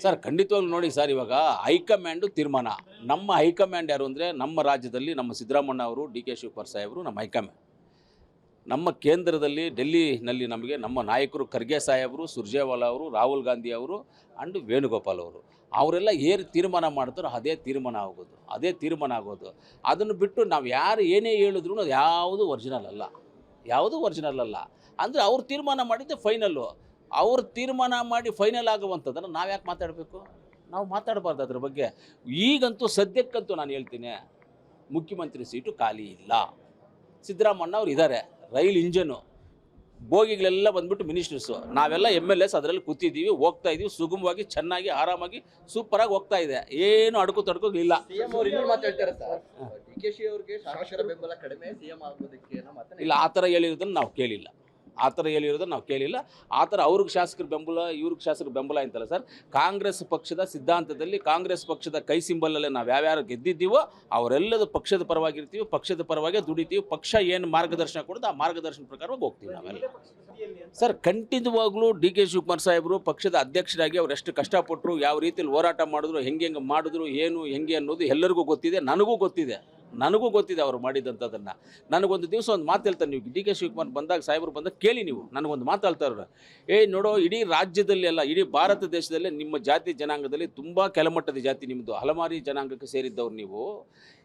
Sir, ಖಂಡಿತವಾಗ್ಲೂ ನೋಡಿ sir, ಇವಾಗ ಹೈಕಮಾಂಡು ತೀರ್ಮಾನ. ನಮ್ಮ ಹೈಕಮಾಂಡ್ ಯಾರು ಅಂದರೆ ನಮ್ಮ ರಾಜ್ಯದಲ್ಲಿ ನಮ್ಮ ಸಿದ್ದರಾಮಣ್ಣ ಅವರು, ಡಿ ಕೆ ಶಿವಕುಮಾರ್ ಸಾಹೇಬರು ನಮ್ಮ ಹೈಕಮಾಂಡ್. ನಮ್ಮ ಕೇಂದ್ರದಲ್ಲಿ ಡೆಲ್ಲಿನಲ್ಲಿ ನಮಗೆ ನಮ್ಮ ನಾಯಕರು ಖರ್ಗೆ ಸಾಹೇಬರು ಸುರ್ಜೇವಾಲಾ ಅವರು, ರಾಹುಲ್ ಗಾಂಧಿ ಅವರು ಆ್ಯಂಡ್ ವೇಣುಗೋಪಾಲ್ ಅವರು. ಅವರೆಲ್ಲ ಏನು ತೀರ್ಮಾನ ಮಾಡ್ತಾರೋ ಅದೇ ತೀರ್ಮಾನ ಆಗೋದು, ಅದೇ ತೀರ್ಮಾನ ಆಗೋದು. ಅದನ್ನು ಬಿಟ್ಟು ನಾವು ಯಾರು ಏನೇ ಹೇಳಿದ್ರು ಅದು ಯಾವುದು ಒರಿಜಿನಲ್ ಅಲ್ಲ. ಯಾವುದು ಒರಿಜಿನಲ್ ಅಲ್ಲ. ಅಂದರೆ ಅವ್ರು ತೀರ್ಮಾನ ಮಾಡಿದ್ದೆ ಫೈನಲ್ಲು ಅವ್ರು ತೀರ್ಮಾನ ಮಾಡಿ ಫೈನಲ್ ಆಗುವಂಥದ್ದನ್ನು ನಾವು ಯಾಕೆ ಮಾತಾಡಬೇಕು? ನಾವು ಮಾತಾಡಬಾರ್ದು ಅದ್ರ ಬಗ್ಗೆ. ಈಗಂತೂ ಸದ್ಯಕ್ಕಂತೂ ನಾನು ಹೇಳ್ತೀನಿ ಮುಖ್ಯಮಂತ್ರಿ ಸೀಟು ಖಾಲಿ ಇಲ್ಲ. ಸಿದ್ದರಾಮಣ್ಣ ಅವ್ರು ಇದ್ದಾರೆ ರೈಲ್ ಇಂಜನು ಬೋಗಿಗಳೆಲ್ಲ ಬಂದ್ಬಿಟ್ಟು ಮಿನಿಸ್ಟರ್ಸು. ನಾವೆಲ್ಲ ಎಂ ಎಲ್ ಎಸ್ ಅದರಲ್ಲಿ ಕೂತಿದ್ದೀವಿ ಹೋಗ್ತಾ ಇದ್ದೀವಿ ಸುಗಮವಾಗಿ ಚೆನ್ನಾಗಿ ಆರಾಮಾಗಿ ಸೂಪರಾಗಿ ಹೋಗ್ತಾ ಇದೆ. ಏನು ಅಡಕು ತಡ್ಕೋಗಿಲ್ಲ ಇಲ್ಲ. ಆ ಥರ ಹೇಳಿರೋದನ್ನು ನಾವು ಕೇಳಿಲ್ಲ. ಆ ಥರ ಹೇಳಿರೋದನ್ನು ನಾವು ಕೇಳಿಲ್ಲ. ಆ ಥರ ಅವ್ರಿಗೆ ಶಾಸಕರ ಬೆಂಬಲ, ಇವ್ರಿಗೆ ಶಾಸಕರ ಬೆಂಬಲ ಅಂತಲ್ಲ ಸರ್. ಕಾಂಗ್ರೆಸ್ ಪಕ್ಷದ ಸಿದ್ಧಾಂತದಲ್ಲಿ ಕಾಂಗ್ರೆಸ್ ಪಕ್ಷದ ಕೈ ಸಿಂಬಲಲ್ಲಿ ನಾವು ಯಾವ್ಯಾರು ಗೆದ್ದಿದ್ದೀವೋ ಅವರೆಲ್ಲದ ಪಕ್ಷದ ಪರವಾಗಿರ್ತೀವಿ, ಪಕ್ಷದ ಪರವಾಗಿ ದುಡಿತೀವಿ. ಪಕ್ಷ ಏನು ಮಾರ್ಗದರ್ಶನ ಕೊಡೋದು ಆ ಮಾರ್ಗದರ್ಶನ ಪ್ರಕಾರವಾಗಿ ಹೋಗ್ತೀವಿ ನಾವೆಲ್ಲ ಸರ್, ಖಂಡಿತವಾಗ್ಲೂ ಡಿ ಕೆ ಶಿವಕುಮಾರ್ ಸಾಹೇಬರು ಪಕ್ಷದ ಅಧ್ಯಕ್ಷರಾಗಿ ಅವ್ರು ಎಷ್ಟು ಕಷ್ಟಪಟ್ಟರು ಯಾವ ರೀತಿಯಲ್ಲಿ ಹೋರಾಟ ಮಾಡಿದ್ರು, ಹೆಂಗೆ ಹೆಂಗೆ ಮಾಡಿದ್ರು, ಏನು, ಹೆಂಗೆ ಅನ್ನೋದು ಎಲ್ಲರಿಗೂ ಗೊತ್ತಿದೆ, ನನಗೂ ಗೊತ್ತಿದೆ. ನನಗೂ ಗೊತ್ತಿದೆ ಅವರು ಮಾಡಿದಂಥದ್ದನ್ನು ನನಗೊಂದು ದಿವಸ ಒಂದು ಮಾತು ಹೇಳ್ತಾರೆ ನೀವು. ಡಿ ಕೆ ಶಿವಕುಮಾರ್ ಬಂದಾಗ, ಸಾಹೇಬರು ಬಂದಾಗ ಕೇಳಿ ನೀವು. ನನಗೊಂದು ಮಾತು ಹೇಳ್ತಾರೆ ಏ, ನೋಡೋ, ಇಡೀ ರಾಜ್ಯದಲ್ಲಿ ಅಲ್ಲ, ಇಡೀ ಭಾರತ ದೇಶದಲ್ಲೇ ನಿಮ್ಮ ಜಾತಿ ಜನಾಂಗದಲ್ಲಿ ತುಂಬ ಕೆಳಮಟ್ಟದ ಜಾತಿ ನಿಮ್ಮದು ಹಲಮಾರಿ ಜನಾಂಗಕ್ಕೆ ಸೇರಿದ್ದವ್ರು ನೀವು.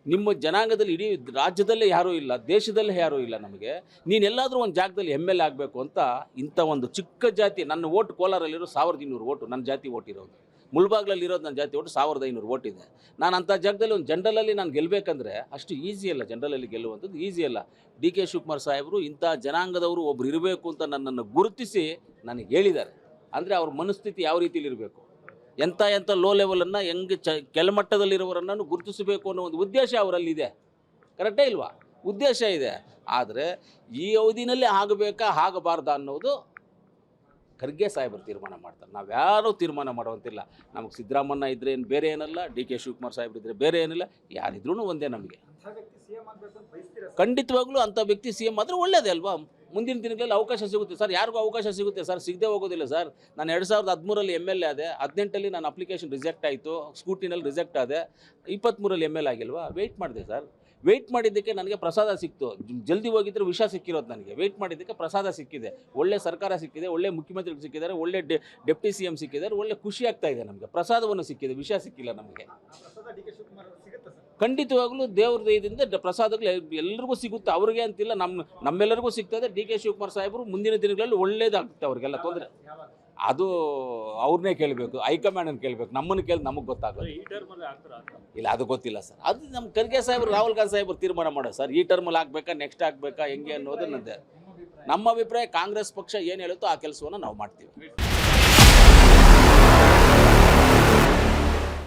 ನಿಮ್ಮ ಜನಾಂಗದಲ್ಲಿ ಇಡೀ ರಾಜ್ಯದಲ್ಲೇ ಯಾರೂ ಇಲ್ಲ, ದೇಶದಲ್ಲೇ ಯಾರೂ ಇಲ್ಲ ನಮಗೆ. ನೀನೆಲ್ಲಾದರೂ ಒಂದು ಜಾಗದಲ್ಲಿ ಎಂ ಆಗಬೇಕು ಅಂತ ಇಂಥ ಒಂದು ಚಿಕ್ಕ ಜಾತಿ, ನನ್ನ ಓಟ್ ಕೋಲಾರಲ್ಲಿರೋ ಸಾವಿರದ ಇನ್ನೂರು ಓಟು, ನನ್ನ ಜಾತಿ ಓಟ್ ಇರೋದು. ಮುಳ್ಬಾಗ್ಲಲ್ಲಿ ಇರೋದು ನನ್ನ ಜಾತಿ ಓಟು ಸಾವಿರದ ಐನೂರು ಓಟ್ ಇದೆ. ನಾನು ಅಂಥ ಜಾಗದಲ್ಲಿ ಒಂದು ಜನರಲಲ್ಲಿ ನಾನು ಗೆಲ್ಲಬೇಕಂದ್ರೆ ಅಷ್ಟು ಈಸಿ ಅಲ್ಲ ಜನರಲಲ್ಲಿ ಗೆಲ್ಲುವಂಥದ್ದು ಈಸಿ ಅಲ್ಲ. ಡಿ ಕೆ ಶಿವಕುಮಾರ್ ಸಾಹೇಬರು ಇಂಥ ಜನಾಂಗದವರು ಒಬ್ರು ಇರಬೇಕು ಅಂತ ನನ್ನನ್ನು ಗುರುತಿಸಿ ನನಗೆ ಹೇಳಿದ್ದಾರೆ. ಅಂದರೆ ಅವ್ರ ಮನಸ್ಥಿತಿ ಯಾವ ರೀತಿಯಲ್ಲಿ ಇರಬೇಕು? ಎಂಥ ಎಂಥ ಲೋ ಲೆವೆಲನ್ನು ಹೆಂಗೆ ಚ ಕೆಳಮಟ್ಟದಲ್ಲಿರೋರನ್ನು ಗುರುತಿಸಬೇಕು ಅನ್ನೋ ಒಂದು ಉದ್ದೇಶ ಅವರಲ್ಲಿದೆ. ಕರೆಕ್ಟೇ ಇಲ್ವಾ? ಉದ್ದೇಶ ಇದೆ. ಆದರೆ ಈ ಅವಧಿನಲ್ಲೇ ಆಗಬೇಕಾ, ಆಗಬಾರ್ದ ಅನ್ನೋದು ಖರ್ಗೆ ಸಾಹೇಬರು ತೀರ್ಮಾನ ಮಾಡ್ತಾರೆ. ನಾವು ಯಾರೂ ತೀರ್ಮಾನ ಮಾಡುವಂತಿಲ್ಲ. ನಮಗೆ ಸಿದ್ದರಾಮಣ್ಣ ಇದ್ರೆ ಏನು ಬೇರೆ ಏನಲ್ಲ ಡಿ ಕೆ ಶಿವಕುಮಾರ್ ಸಾಹೇಬ್ರು ಇದ್ರೆ ಬೇರೆ ಏನಿಲ್ಲ ಯಾರಿದ್ರೂ ಒಂದೇ ನಮಗೆ. ಖಂಡಿತವಾಗ್ಲೂ ಅಂಥ ವ್ಯಕ್ತಿ ಸಿ ಎಂ ಆದರೆ ಒಳ್ಳೇದೇ ಅಲ್ವಾ? ಮುಂದಿನ ದಿನಗಳಲ್ಲಿ ಅವಕಾಶ ಸಿಗುತ್ತೆ. ಸರ್, ಯಾರಿಗೂ ಅವಕಾಶ ಸಿಗುತ್ತೆ? ಸರ್, ಸಿಗದೆ ಹೋಗೋದಿಲ್ಲ, ಸರ್. ನಾನು ಎರಡು ಸಾವಿರದ ಹದಿಮೂರಲ್ಲಿ ಎಂ ಎಲ್ ಎ ಆದೆ. ಹದಿನೆಂಟಲ್ಲಿ ನಾನು ಅಪ್ಲಿಕೇಶನ್ ರಿಜೆಕ್ಟ್ ಆಯಿತು. ಸ್ಕೂಟಿನಲ್ಲಿ ರಿಜೆಕ್ಟ್ ಆದೆ. ಇಪ್ಪತ್ತ್ಮೂರಲ್ಲಿ ಎಂ ಎಲ್ ಆಗಿಲ್ವಾ? ವೆಯ್ಟ್ ಮಾಡಿದೆ, ಸರ್. ವೆಯ್ಟ್ ಮಾಡಿದ್ದಕ್ಕೆ ನನಗೆ ಪ್ರಸಾದ ಸಿಕ್ತು. ಜಲ್ದಿ ಹೋಗಿದ್ರೆ ವಿಷ ಸಿಕ್ಕಿರೋದು ನನಗೆ. ವೆಯ್ಟ್ ಮಾಡಿದ್ದಕ್ಕೆ ಪ್ರಸಾದ ಸಿಕ್ಕಿದೆ. ಒಳ್ಳೆ ಸರ್ಕಾರ ಸಿಕ್ಕಿದೆ, ಒಳ್ಳೆ ಮುಖ್ಯಮಂತ್ರಿಗಳು ಸಿಕ್ಕಿದ್ದಾರೆ, ಒಳ್ಳೆ ಡೆ ಡೆಪ್ಟಿ ಸಿ ಎಂ ಸಿಕ್ಕಿದ್ದಾರೆ, ಒಳ್ಳೆ ಖುಷಿ ಆಗ್ತಾ ಇದೆ ನಮಗೆ. ಪ್ರಸಾದವನ್ನು ಸಿಕ್ಕಿದೆ, ವಿಷ ಸಿಕ್ಕಿಲ್ಲ ನಮಗೆ. ಖಂಡಿತವಾಗ್ಲೂ ದೇವ್ರ ದಯದಿಂದ ಪ್ರಸಾದಗಳು ಎಲ್ಲರಿಗೂ ಸಿಗುತ್ತೆ. ಅವ್ರಿಗೆ ಅಂತಿಲ್ಲ ನಮ್ಮ ನಮ್ಮೆಲ್ಲರಿಗೂ ಸಿಗ್ತದೆ. ಡಿ ಕೆ ಶಿವಕುಮಾರ್ ಸಾಹೇಬರು ಮುಂದಿನ ದಿನಗಳಲ್ಲಿ ಒಳ್ಳೇದಾಗುತ್ತೆ ಅವ್ರಿಗೆಲ್ಲ ತೊಂದರೆ. ಅದು ಅವ್ರನ್ನೇ ಕೇಳಬೇಕು ಹೈಕಮಾಂಡನ್ನು ಕೇಳಬೇಕು. ನಮ್ಮನ್ನು ಕೇಳಿ ನಮಗೆ ಗೊತ್ತಾಗುತ್ತೆ ಇಲ್ಲ ಅದು ಗೊತ್ತಿಲ್ಲ ಸರ್. ಅದು ನಮ್ಮ ಖರ್ಗೆ ಸಾಹೇಬರು ರಾಹುಲ್ ಗಾಂಧಿ ಸಾಹೇಬರು ತೀರ್ಮಾನ ಮಾಡೋ ಸರ್. ಈ ಟರ್ಮಲ್ಲಿ ಹಾಕ್ಬೇಕಾ ನೆಕ್ಸ್ಟ್ ಹಾಕ್ಬೇಕಾ ಹೆಂಗೆ ಅನ್ನೋದು ನನ್ನದೇ ನಮ್ಮ ಅಭಿಪ್ರಾಯ ಕಾಂಗ್ರೆಸ್ ಪಕ್ಷ ಏನು ಹೇಳುತ್ತೋ ಆ ಕೆಲಸವನ್ನು ನಾವು ಮಾಡ್ತೀವಿ.